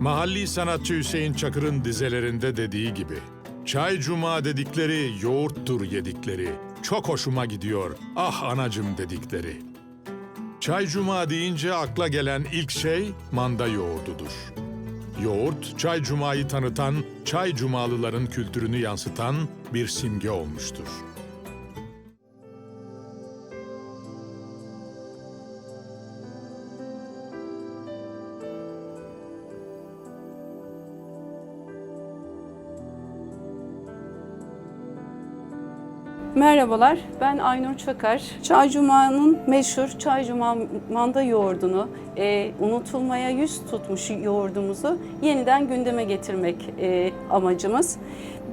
Mahalli sanatçı Hüseyin Çakır'ın dizelerinde dediği gibi, Çay cuma dedikleri yoğurttur yedikleri, çok hoşuma gidiyor, ah anacım dedikleri. Çay cuma deyince akla gelen ilk şey manda yoğurdudur. Yoğurt, Çay Cuma'yı tanıtan, Çay Cumalıların kültürünü yansıtan bir simge olmuştur. Merhabalar, ben Aynur Çakar. Çay Cuma'nın meşhur Çay Cuma manda yoğurdunu, e, unutulmaya yüz tutmuş yoğurdumuzu yeniden gündeme getirmek e, amacımız.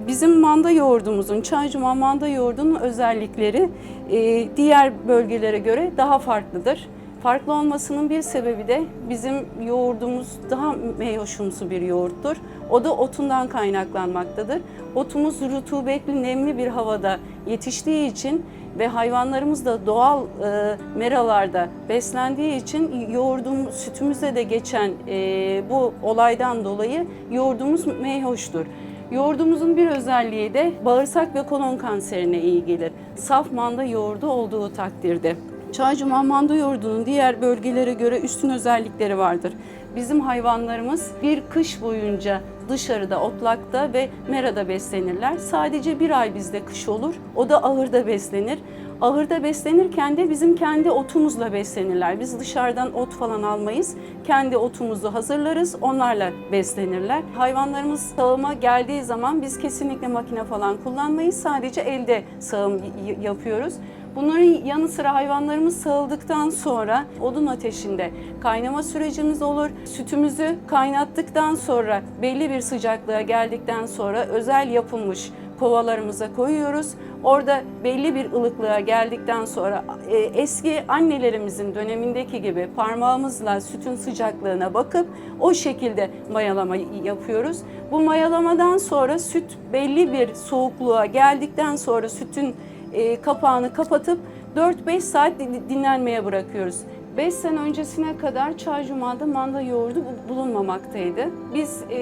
Bizim manda yoğurdumuzun, Çay Cuma manda yoğurdunun özellikleri e, diğer bölgelere göre daha farklıdır. Farklı olmasının bir sebebi de bizim yoğurdumuz daha meyhoşumsu bir yoğurttur. O da otundan kaynaklanmaktadır. Otumuz rutubetli, nemli bir havada yetiştiği için ve hayvanlarımız da doğal e, meralarda beslendiği için yoğurdumuz, sütümüzde de geçen e, bu olaydan dolayı yoğurdumuz meyhoştur. Yoğurdumuzun bir özelliği de bağırsak ve kolon kanserine iyi gelir. Saf manda yoğurdu olduğu takdirde. Çaycuma manda yoğurdunun diğer bölgelere göre üstün özellikleri vardır. Bizim hayvanlarımız bir kış boyunca dışarıda, otlakta ve merada beslenirler. Sadece bir ay bizde kış olur. O da ahırda beslenir. Ahırda beslenirken de bizim kendi otumuzla beslenirler. Biz dışarıdan ot falan almayız. Kendi otumuzu hazırlarız. Onlarla beslenirler. Hayvanlarımız sağıma geldiği zaman biz kesinlikle makine falan kullanmayız. Sadece elde sağım yapıyoruz. Bunların yanı sıra hayvanlarımız sağıldıktan sonra odun ateşinde kaynama sürecimiz olur. Sütümüzü kaynattıktan sonra belli bir sıcaklığa geldikten sonra özel yapılmış kovalarımıza koyuyoruz. Orada belli bir ılıklığa geldikten sonra e, eski annelerimizin dönemindeki gibi parmağımızla sütün sıcaklığına bakıp o şekilde mayalama yapıyoruz. Bu mayalamadan sonra süt belli bir soğukluğa geldikten sonra sütün e, kapağını kapatıp 4-5 saat din- dinlenmeye bırakıyoruz. 5 sene öncesine kadar Çay Cuma'da manda yoğurdu bu- bulunmamaktaydı. Biz e,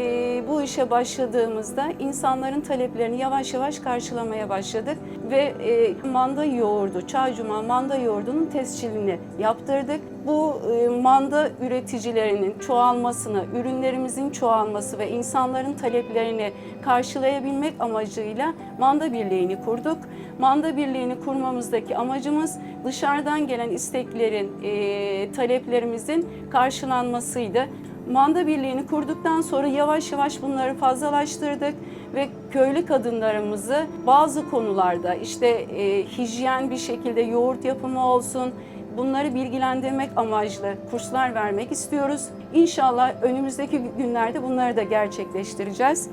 bu işe başladığımızda insanların taleplerini yavaş yavaş karşılamaya başladık ve e, manda yoğurdu, Çay Cuma manda yoğurdunun tescilini yaptırdık. Bu e, manda üreticilerinin çoğalmasını, ürünlerimizin çoğalması ve insanların taleplerini karşılayabilmek amacıyla Manda Birliği'ni kurduk. Manda Birliği'ni kurmamızdaki amacımız dışarıdan gelen isteklerin, e, taleplerimizin karşılanmasıydı. Manda Birliği'ni kurduktan sonra yavaş yavaş bunları fazlalaştırdık ve köylü kadınlarımızı bazı konularda işte e, hijyen bir şekilde yoğurt yapımı olsun, bunları bilgilendirmek amaçlı kurslar vermek istiyoruz. İnşallah önümüzdeki günlerde bunları da gerçekleştireceğiz.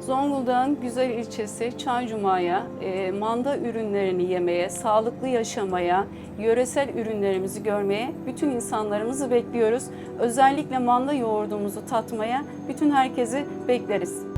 Zonguldak'ın güzel ilçesi Çaycuma'ya, e, manda ürünlerini yemeye, sağlıklı yaşamaya, yöresel ürünlerimizi görmeye bütün insanlarımızı bekliyoruz. Özellikle manda yoğurdumuzu tatmaya bütün herkesi bekleriz.